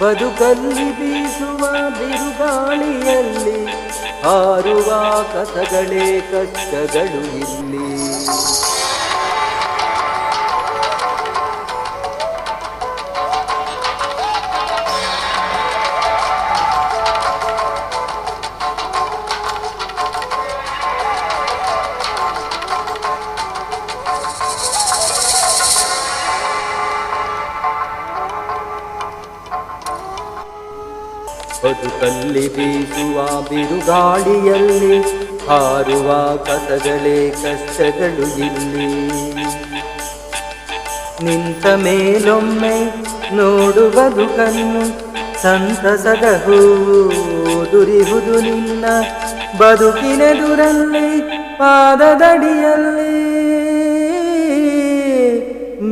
ಬದುಕಲ್ಲಿ ಬೀಸುವ ಬಿರುಗಾಳಿಯಲ್ಲಿ ಹಾರುವ ಕಥಗಳೇ ಕಷ್ಟಗಳು ಇಲ್ಲಿ. ಬದುಕಲ್ಲಿ ಬೀಸುವ ಬಿರುಗಾಳಿಯಲ್ಲಿ ಹಾರುವ ಕಸಗಳೇ ಕಷ್ಟಗಳು ಇಲ್ಲಿ. ನಿಂತ ಮೇಲೊಮ್ಮೆ ನೋಡು ಬದುಕನ್ನು ಸಂತಸದ ಹೂವು ದುರಿಹುದು ನಿನ್ನ ಬದುಕಿನೆದುರಲ್ಲಿ ಪಾದದಡಿಯಲ್ಲಿ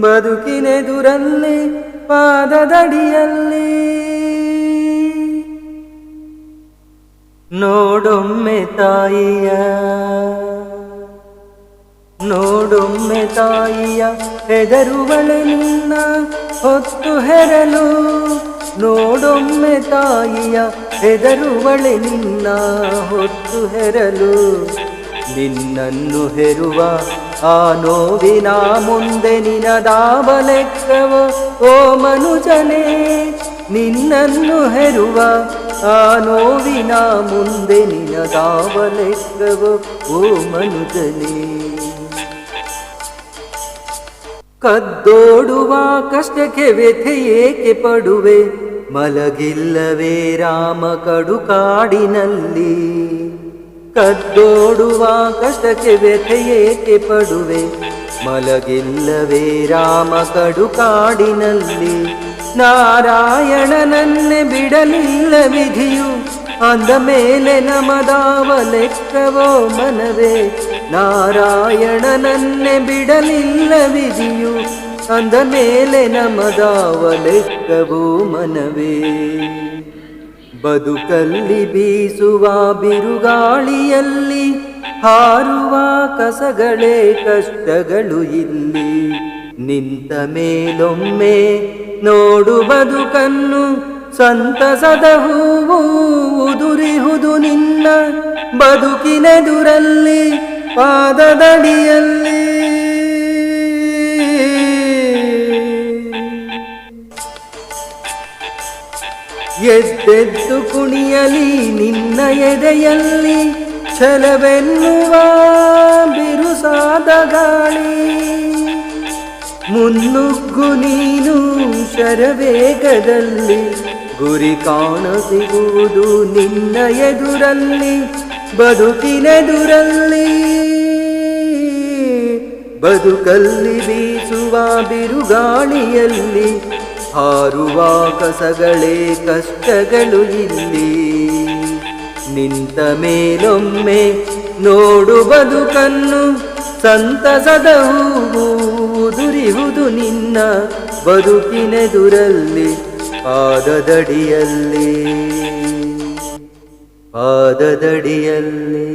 ಬದುಕಿನೆದುರಲ್ಲಿ ಪಾದದಡಿಯಲ್ಲಿ ನೋಡೊಮ್ಮೆ ತಾಯಿಯ ನೋಡೊಮ್ಮೆ ತಾಯಿಯ ಹೆದರುವಳೆ ನಿನ್ನ ಹೊತ್ತು ಹೆರಲು. ನೋಡೊಮ್ಮೆ ತಾಯಿಯ ಹೆದರುವಳೆ ನಿನ್ನ ಹೊತ್ತು ಹೆರಲು. ನಿನ್ನನ್ನು ಹೆರುವ ಆ ನೋವಿನ ಮುಂದೆ ನಿನದಾಬಲೆಕ್ಕವ ಓ ಮನುಜನೇ, ನಿನ್ನನ್ನು ಹೆರುವ ಆ ನೋವಿನ ಮುಂದೆ ನಿನದಾವ ಲೆಕ್ಕವೋ ಓ ಮನುಜನೇ. ಕದ್ದೋಡುವ ಕಷ್ಟಕ್ಕೆ ವ್ಯಥೆ ಏಕೆ ಪಡುವೆ? ಮಲಗಿಲ್ಲವೇ ರಾಮ ಕಡು ಕಾಡಿನಲ್ಲಿ ಕದ್ದೋಡುವ ಕಷ್ಟಕ್ಕೆ ವ್ಯಥೆ ಏಕೆ ಪಡುವೆ? ಮಲಗಿಲ್ಲವೇ ರಾಮ ಕಡು ಕಾಡಿನಲ್ಲಿ ನಾರಾಯಣನನ್ನೇ ಬಿಡಲಿಲ್ಲ ವಿಧಿಯು. ಅಂದ ಮೇಲೆ ನಮದಾವ ಲೆಕ್ಕವೋ ಮನವೇ. ನಾರಾಯಣನನ್ನೆ ಬಿಡಲಿಲ್ಲ ವಿಧಿಯು. ಅಂದ ಮೇಲೆ ನಮದಾವ ಲೆಕ್ಕವೋ ಮನವೇ. ಬದುಕಲ್ಲಿ ಬೀಸುವ ಬಿರುಗಾಳಿಯಲ್ಲಿ ಹಾರುವ ಕಸಗಳೇ ಕಷ್ಟಗಳು ಇಲ್ಲಿ. ನಿಂತ ಮೇಲೊಮ್ಮೆ ನೋಡು ಬದುಕನ್ನು ಸಂತಸದ ಹೂವು ಉದುರಿಹುದು ನಿನ್ನ ಬದುಕಿನೆದುರಲ್ಲಿ ಪಾದದಡಿಯಲ್ಲಿ. ಎದ್ದೆದ್ದು ಕುಣಿಯಲಿ ನಿನ್ನ ಎದೆಯಲ್ಲಿ ಛಲವೆನ್ನುವ ಬಿರುಸಾದ ಗಾಳಿ. ಮುನ್ನುಗ್ಗು ನೀನು ಶರವೇಗದಲ್ಲಿ, ಗುರಿ ಕಾಣ ಸಿಗುವುದು ನಿನ್ನ ಎದುರಲ್ಲಿ, ಬದುಕಿನೆದುರಲ್ಲಿ. ಬದುಕಲ್ಲಿ ಬೀಸುವ ಬಿರುಗಾಳಿಯಲ್ಲಿ, ಹಾರುವ ಕಸಗಳೇ ಕಷ್ಟಗಳು ಇಲ್ಲಿ. ನಿಂತ ಮೇಲೊಮ್ಮೆ ನೋಡು ಬದುಕನ್ನು ಸಂತಸದ ದುರಿಯುವುದು ನಿನ್ನ ಬದುಕಿನೆದುರಲ್ಲಿ ಪಾದದಡಿಯಲ್ಲಿ ಪಾದದಡಿಯಲ್ಲಿ.